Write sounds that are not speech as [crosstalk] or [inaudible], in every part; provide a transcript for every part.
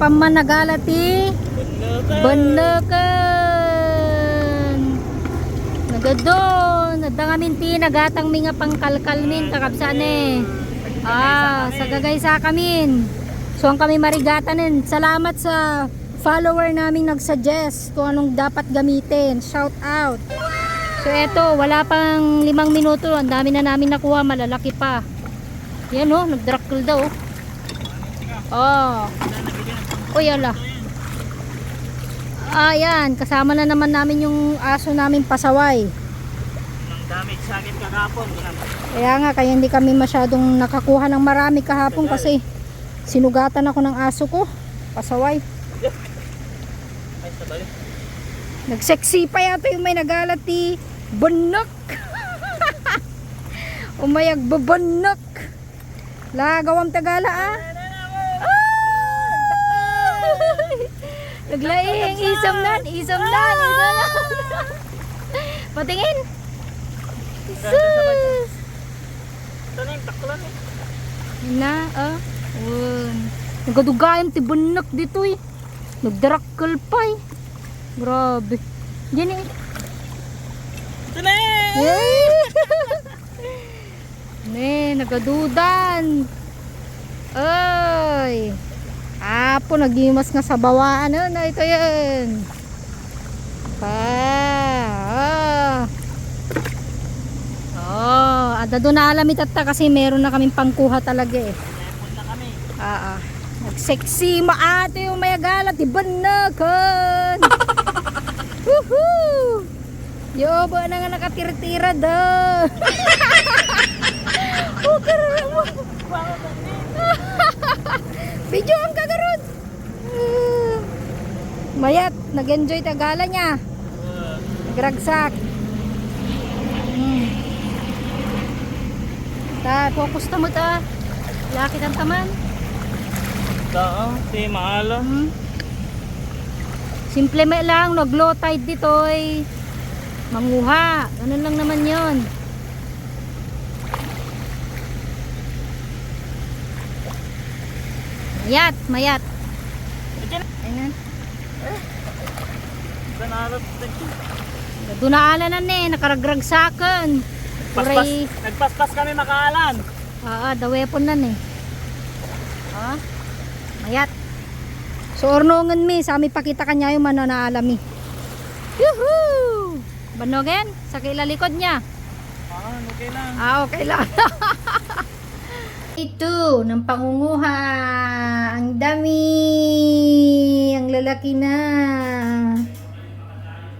paman nagalati. Banlakan. Nagadon. Nadangamin ti nagatang mga pangkalkalmin kakabsaan eh. Ah, sa gagay sa kamin. So ang kami marigatanin. Salamat sa follower naming nag-suggest kung anong dapat gamitin. Shout out. So eto, wala pang limang minuto. Ang dami na namin nakuha. Malalaki pa. Yan oh, nag-drackle daw. Oh. Uy, ala. Ayan, kasama na naman namin yung aso namin pasaway. Ang damage sa akin kahapon. Kaya nga, kaya hindi kami masyadong nakakuha ng marami kahapon kasi sinugatan ako ng aso ko. Pasaway. Nagseksi pa yata yung may nagalat ni Banak. [laughs] Umayag babanak. Lagawang tagala ah. Ay! Naglaing isam nan, isam nan, isam nan. Patingin. Sus. Ito na yung taklan eh. Yun na, ah. Um, Nagadugayam ti banak dito eh. Nagdarakal pa eh. Grabe. Yan eh. Ito na [laughs] eh! Yay! ne, nagadudan. Ay. Apo, nagimas nga sa bawaan. Ano na ito yan? Pa. Ah. Oh, ada doon na alam itata kasi meron na kaming pangkuha talaga eh. Lemon na kami. Ah, ah. Nagseksi maate yung mayagalat. Ibanakan. [laughs] Woohoo! Yo, ba na nga nakatira-tira daw. [laughs] oh, karara mo. Video ang kagarod. Mayat, nag-enjoy tagala niya. Nagragsak. Hmm. Ta, focus ta mo ta. Laki ng taman. Oo, si maalam. Hmm. Simple may lang, nag low tide dito ay manguha. Ganun lang naman yon. Mayat, mayat. Na. Ayan. Dunaalan na ni, nakaragragsakan. Paspas, Uray, nagpaspas kami makaalan. ah, the weapon na ni. Ah, mayat. So ornongan mi, sa amin pakita kanya yung mananaalami. Yuhuu! Banogen, sa kilalikod niya. Ah, okay lang. Ah, okay lang. [laughs] Ito, ng pangunguha. Ang dami. Ang lalaki na.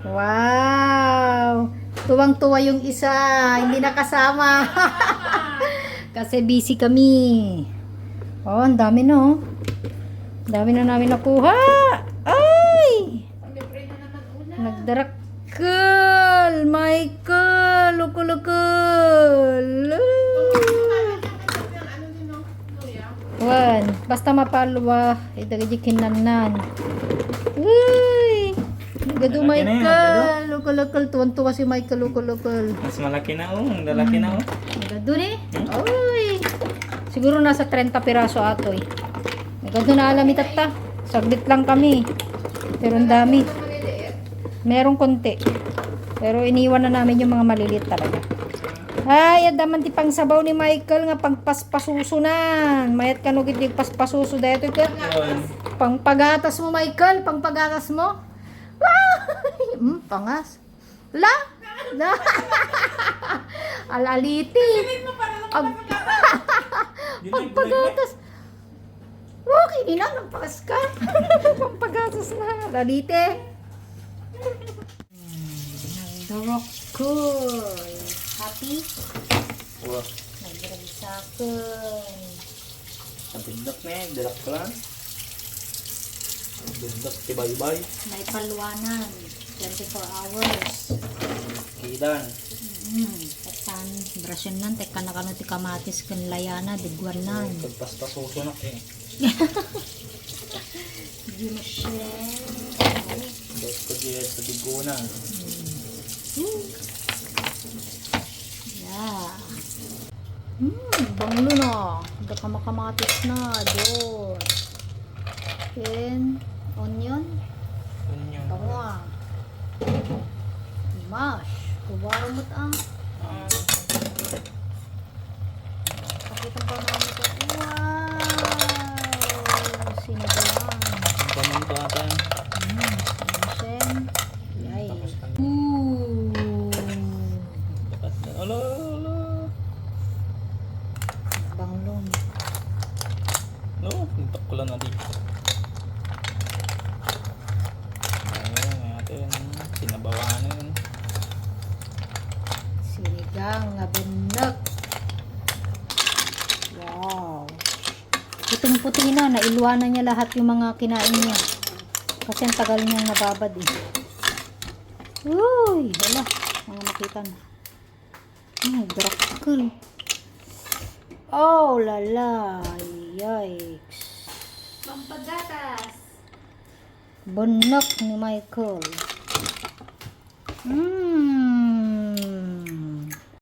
Wow. Tuwang-tuwa yung isa. Hindi nakasama. [laughs] Kasi busy kami. Oh, ang dami no. Ang dami na namin nakuha. Ay! Nagdarakal. Michael. Lukulukul. Wan, basta mapalwa, idagay kinanan. Uy! Gado Malaki Michael, lukol-lukol, tuwan-tuwa si Michael, lukol-lukol. Mas malaki na oh. Ang lalaki na oh. Gado ni? Uy! Siguro nasa 30 piraso ato eh. Gado na alam itata. Saglit lang kami. Pero ang dami. Merong konti. Pero iniwan na namin yung mga maliliit talaga. Ay, adaman ti pang sabaw ni Michael nga pangpaspasusunan. Mayat kanugit di paspasuso dito ka. Pangpagatas mo, Michael. Pangpagatas mo. Ay, mm, pangas. La? La? Alaliti. Ag Pangpagatas. Okay, ina, nagpakas ka. [laughs] Pangpagatas na. Alaliti. Nagdurokul. Happy? Wow. Nagragsakan. Ang bindok na eh. Dilak ko lang. Ang bindok. Tibay-bay. May palwanan. 24 hours. Kidan. Hmm, tekan brasyon nan tekan na kano ti kamatis kan layana digwan nan. Pagpaspas susunak eh. [laughs] Di mo siya. Diyos ko diyan sa bigunan. Yeah. Hmm, banglo na. Hindi ka makamatis na. Doon. Chicken. Onion. Yung... Bawang. Mash. Kubaro mo ta. Ah, Pakita pa namin ito. Wow! Sinigawan. ganun to ata yun. Mm, Sen. Yay. Ooh. Alo, alo. Banglong. No, hintak ko lang na dito. Ayun, natin. Sinabawan na yun. Sinigang nga benek. Wow. Puting-puti na. Nailuwanan niya lahat yung mga kinain niya. Kasi ang tagal niyang nababad eh. Uy! Wala. Mga makita na. Ay, drakkel. Oh, lala. Yikes. Pampagatas. Bunak ni Michael. 嗯。